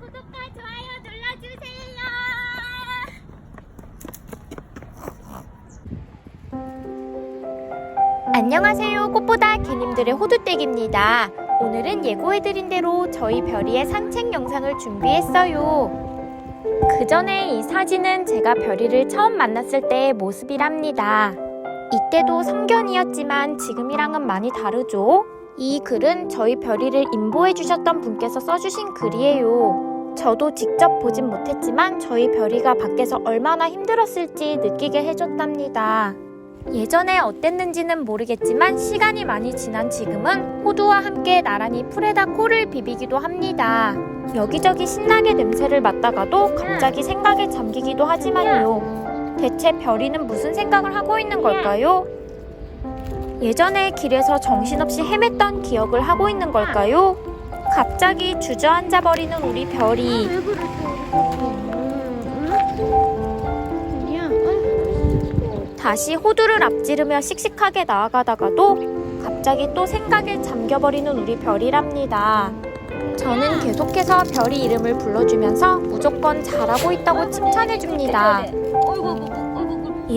구독과 좋아요 눌러주세요. 안녕하세요. 꽃보다 개님들의 호두댁입니다. 오늘은 예고해드린 대로 저희 별이의 산책 영상을 준비했어요. 그 전에 이 사진은 제가 별이를 처음 만났을 때의 모습이랍니다. 이때도 성견이었지만 지금이랑은 많이 다르죠? 이 글은 저희 별이를 인보해 주셨던 분께서 써주신 글이에요. 저도 직접 보진 못했지만 저희 별이가 밖에서 얼마나 힘들었을지 느끼게 해줬답니다. 예전에 어땠는지는 모르겠지만 시간이 많이 지난 지금은 호두와 함께 나란히 풀에다 코를 비비기도 합니다. 여기저기 신나게 냄새를 맡다가도 갑자기 생각에 잠기기도 하지만요. 대체 별이는 무슨 생각을 하고 있는 걸까요? 예전에 길에서 정신없이 헤맸던 기억을 하고 있는 걸까요? 갑자기 주저앉아 버리는 우리 별이 왜 그랬어 우리 야 다시 호두를 앞지르며 씩씩하게 나아가다가도 갑자기 또 생각에 잠겨버리는 우리 별이랍니다. 저는 계속해서 별이 이름을 불러주면서 무조건 잘하고 있다고 칭찬해줍니다. 이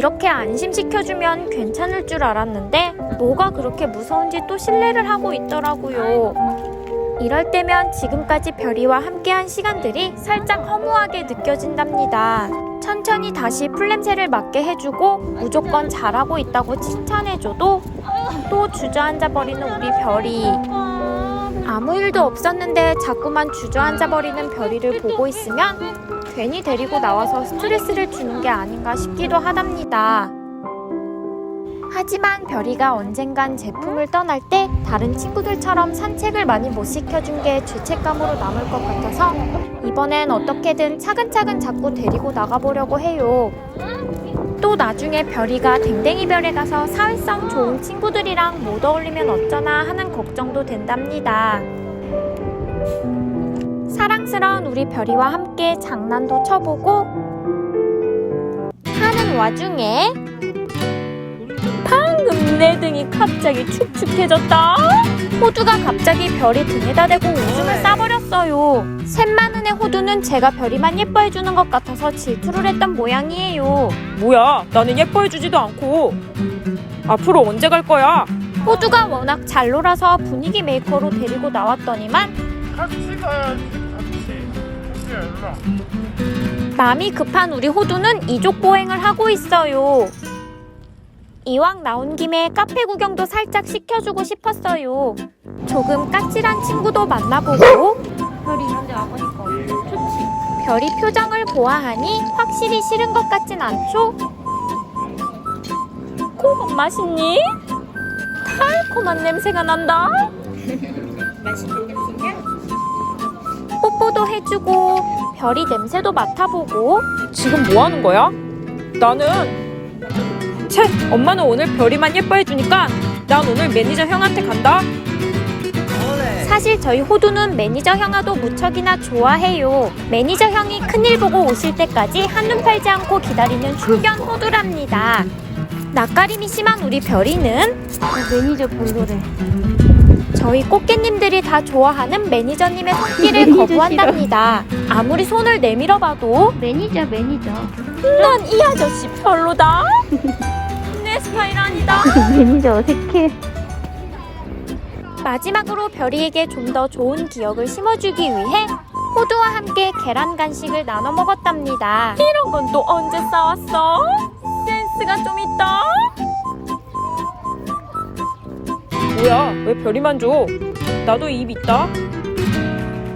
렇게 안심시켜주면 괜찮을 줄 알았는데 뭐가 그렇게 무서운지 또 신뢰를 하고 있더라고요. 이럴 때면 지금까지 별이와 함께한 시간들이 살짝 허무하게 느껴진답니다. 천천히 다시 풀냄새를 맡게 해주고 무조건 잘하고 있다고 칭찬해줘도 또 주저앉아 버리는 우리 별이 아무 일도 없었는데 자꾸만 주저앉아 버리는 별이를 보고 있으면 괜히 데리고 나와서 스트레스를 주는 게 아닌가 싶기도 하답니다. 하지만 별이가 언젠간 제품을 떠날 때 다른 친구들처럼 산책을 많이 못 시켜준 게 죄책감으로 남을 것 같아서 이번엔 어떻게든 차근차근 자꾸 데리고 나가보려고 해요. 또 나중에 별이가 댕댕이별에 가서 사회성 좋은 친구들이랑 못 어울리면 어쩌나 하는 걱정도 된답니다. 사랑스러운 우리 별이와 함께 장난도 쳐보고 하는 와중에 내 등이 갑자기 축축해졌다. 호두가 갑자기 별이 등에다 대고 오줌을 싸버렸어요. 셋만은의 호두는 제가 별이만 예뻐해주는 것 같아서 질투를 했던 모양이에요. 뭐야, 나는 예뻐해주지도 않고. 앞으로 언제 갈 거야? 호두가 워낙 잘 놀아서 분위기 메이커로 데리고 나왔더니만 같이 가야지 같이 같이 일로 마음이 급한 우리 호두는 이족 보행을 하고 있어요. 이왕 나온 김에 카페 구경도 살짝 시켜주고 싶었어요. 조금 까칠한 친구도 만나보고 별이 이런 데 와보니까 좋지 별이 표정을 보아하니 확실히 싫은 것 같진 않죠? 고급 맛있니? 달콤한 냄새가 난다. 맛있는 냄새냐? 뽀뽀도 해주고 별이 냄새도 맡아보고 지금 뭐 하는 거야? 나는 채 엄마는 오늘 별이만 예뻐해주니까 난 오늘 매니저 형한테 간다. 사실 저희 호두는 매니저 형아도 무척이나 좋아해요. 매니저 형이 큰일 보고 오실 때까지 한눈 팔지 않고 기다리는 충견 호두랍니다. 낯가림이 심한 우리 별이는 매니저 별로래 저희 꽃게님들이 다 좋아하는 매니저님의 손길을 매니저 거부한답니다. 아무리 손을 내밀어봐도 매니저 매니저 난 이 아저씨 별로다. 내 스타일 아니다. 매니저 어색해 마지막으로 별이에게 좀 더 좋은 기억을 심어주기 위해 호두와 함께 계란 간식을 나눠 먹었답니다. 이런 건 또 언제 싸웠어? 센스가 좀 있다. 뭐야, 왜 별이만 줘? 나도 입 있다.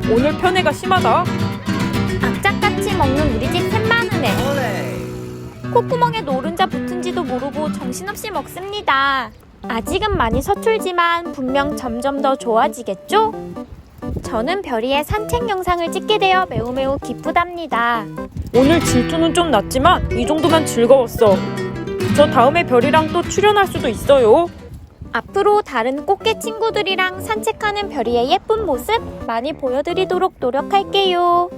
오늘 편애가 심하다. 악착같이 먹는 우리 집 셋만은애. 콧구멍에 노른자 붙은지도 모르고 정신없이 먹습니다. 아직은 많이 서툴지만 분명 점점 더 좋아지겠죠? 저는 별이의 산책 영상을 찍게 되어 매우 매우 기쁘답니다. 오늘 질투는 좀 났지만 이 정도면 즐거웠어. 저 다음에 별이랑 또 출연할 수도 있어요. 앞으로 다른 꽃게 친구들이랑 산책하는 별이의 예쁜 모습 많이 보여드리도록 노력할게요.